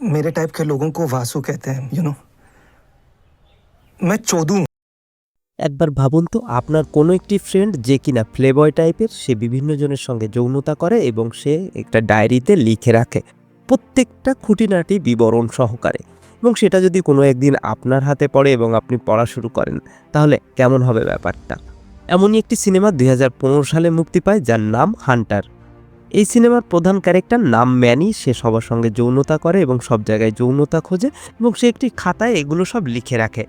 मेरे टाइप के लोगों को वासु कहते हैं यू नो मैं चोदू हूं। একবার ভাবুন তো আপনার কোনো একটি ফ্রেন্ড যে কিনা প্লেবয় টাইপের সে বিভিন্ন জনের সঙ্গে যৌনতা করে এবং সে একটা ডায়েরিতে লিখে রাখে প্রত্যেকটা খুঁটিনাটি বিবরণ সহকারে এবং সেটা যদি কোনো একদিন আপনার হাতে পড়ে এবং আপনি পড়া শুরু করেন তাহলে কেমন হবে ব্যাপারটা এমনই একটি সিনেমা দুই সালে মুক্তি পায় যার নাম হান্টার এই সিনেমার প্রধান ক্যারেক্টার নাম ম্যানি। সে সবার সঙ্গে যৌনতা করে এবং সব জায়গায় যৌনতা খোঁজে এবং সে একটি খাতায় এগুলো সব লিখে রাখে।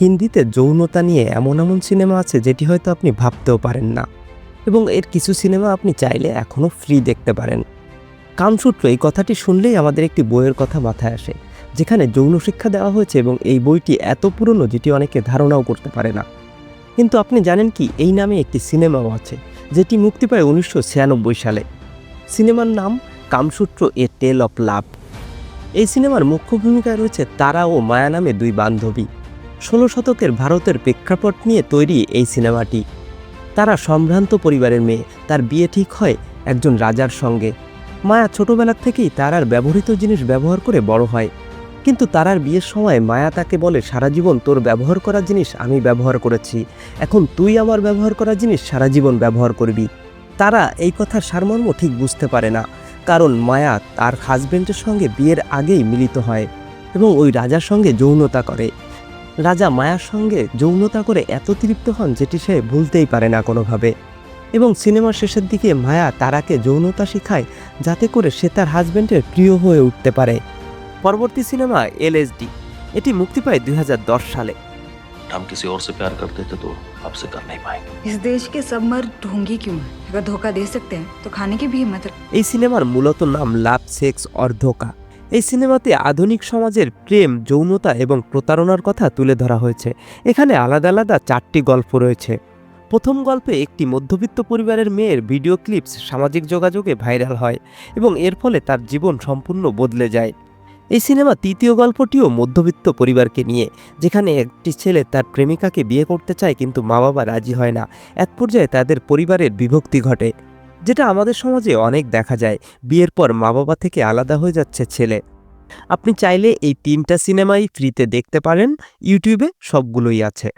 হিন্দিতে যৌনতা নিয়ে এমন এমন সিনেমা আছে যেটি হয়তো আপনি ভাবতেও পারেন না। এবং এর কিছু সিনেমা আপনি চাইলে এখনও ফ্রি দেখতে পারেন। কামসূত্র এই কথাটি শুনলেই আমাদের একটি বইয়ের কথা মাথায় আসে, যেখানে যৌন শিক্ষা দেওয়া হয়েছে এবং এই বইটি এত পুরনো যেটি অনেকে ধারণাও করতে পারে না। কিন্তু আপনি জানেন কি, এই নামে একটি সিনেমাও আছে, যেটি মুক্তি পায় উনিশশো ছিয়ানব্বই সালে। সিনেমার নাম কামসূত্র এ টেল অফ লাভ। এই সিনেমার মুখ্য ভূমিকায় রয়েছে তারা ও মায়া নামে দুই বান্ধবী। ষোলো শতকের ভারতের প্রেক্ষাপট নিয়ে তৈরি এই সিনেমাটি। তারা সম্ভ্রান্ত পরিবারের মেয়ে, তার বিয়ে ঠিক হয় একজন রাজার সঙ্গে। মায়া ছোটবেলা থেকেই তারার ব্যবহৃত জিনিস ব্যবহার করে বড় হয়। কিন্তু তারার বিয়ের সময় মায়া তাকে বলে, সারা জীবন তোর ব্যবহার করা জিনিস আমি ব্যবহার করেছি। এখন তুই আমার ব্যবহার করা জিনিস সারা জীবন ব্যবহার করবি। তারা এই কথার সারমর্ম ঠিক বুঝতে পারে না, কারণ মায়া তার হাজবেন্ডের সঙ্গে বিয়ের আগেই মিলিত হয় এবং ওই রাজার সঙ্গে যৌনতা করে। রাজা মায়ার সঙ্গে যৌনতা করে এত তৃপ্ত হন যেটি সে ভুলতেই পারে না কোনোভাবে। এবং সিনেমার শেষের দিকে মায়া তারাকে যৌনতা শিখায় যাতে করে সে তার হাজবেন্ডের প্রিয় হয়ে উঠতে পারে। পরবর্তী সিনেমা এলএসডি এটি মুক্তি পায় দুই সালে हम किसी और से प्यार करते थे तो आपसे कर नहीं पाएंगे इस देश के सब मर्द ढोंगी क्यों हैं अगर धोखा दे सकते हैं तो खाने की भी हिम्मत रख- এই সিনেমার মূলত নাম লাভ সেক্স অর্ধকা এই সিনেমাতে আধুনিক সমাজের প্রেম যৌনতা এবং প্রতারণার কথা তুলে ধরা হয়েছে এখানে আলাদা আলাদা চারটি গল্প রয়েছে প্রথম গল্পে একটি মধ্যবিত্ত পরিবারের মেয়ের ভিডিও ক্লিপস সামাজিক যোগাযোগে ভাইরাল হয় এবং এর ফলে তার জীবন সম্পূর্ণ বদলে যায় এই সিনেমা তৃতীয় গল্পটিও মধ্যবিত্ত পরিবারকে নিয়ে, যেখানে একটি ছেলে তার প্রেমিকাকে বিয়ে করতে চায় কিন্তু মা বাবা রাজি হয় না। এক পর্যায়ে তাদের পরিবারের বিভক্তি ঘটে, যেটা আমাদের সমাজে অনেক দেখা যায়। বিয়ের পর মা বাবা থেকে আলাদা হয়ে যাচ্ছে ছেলে। আপনি চাইলে এই তিনটা সিনেমাই ফ্রিতে দেখতে পারেন, ইউটিউবে সবগুলোই আছে।